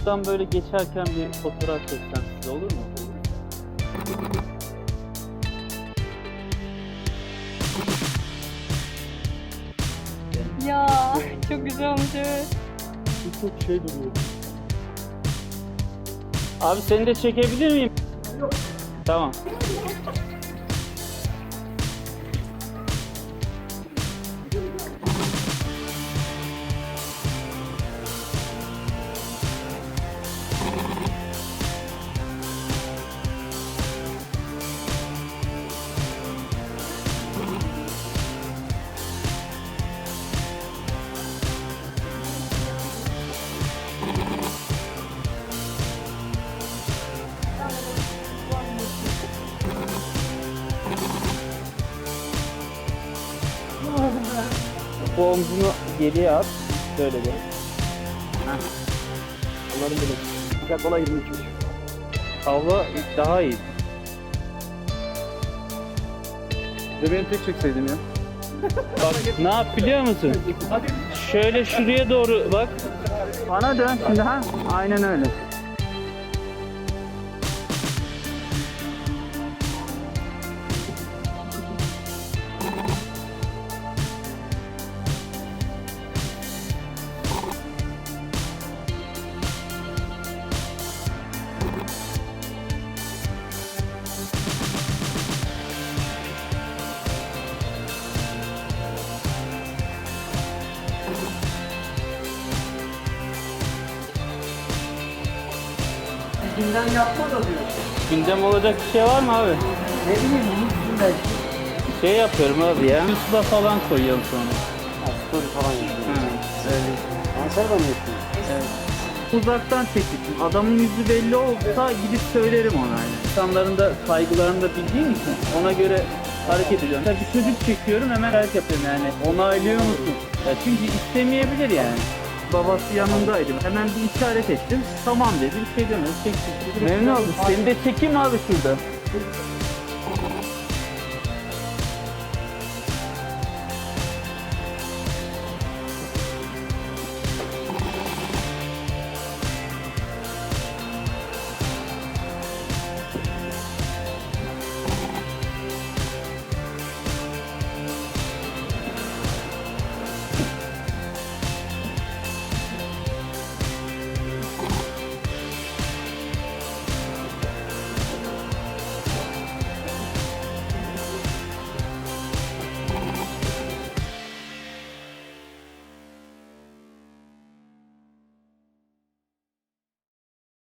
Şuradan böyle geçerken bir fotoğraf çeksem size olur mu? Ya çok güzel olmuş evet. Çok şey duruyor. Abi seni de çekebilir miyim? Tamam. Bu omzunu geriye at. Böyle de. Onların böyle. Güzel kolay 22 Hava daha iyi. De beni tek çekseydin ya. Bak ne yap biliyor musun? Şöyle şuraya doğru bak. Bana dön şimdi ha. Aynen öyle. Günden yapma da diyor. Gündem olacak bir şey var mı abi? Ne bileyim bunu günden. Şey yapıyorum abi ya. YouTube'a falan koyuyorum sonra. Story falan yapıyor. Hı, öyle. Ankara'da mı yapıyor? Uzaktan çektim. Adamın yüzü belli olsa gidip söylerim ona yani. İnsanların da saygılarını da bildiğim için ona göre hareket ediyorum. Tabii bir çocuk çekiyorum hemen hareket yapıyorum yani. Onaylıyor musun? Ya çünkü istemeyebilir yani. Babası yanındaydı. Hemen bir işaret ettim. Tamam dedi. Bir şey demedi. Çektik. Memnun oldum. Seni de çekeyim abi şurada.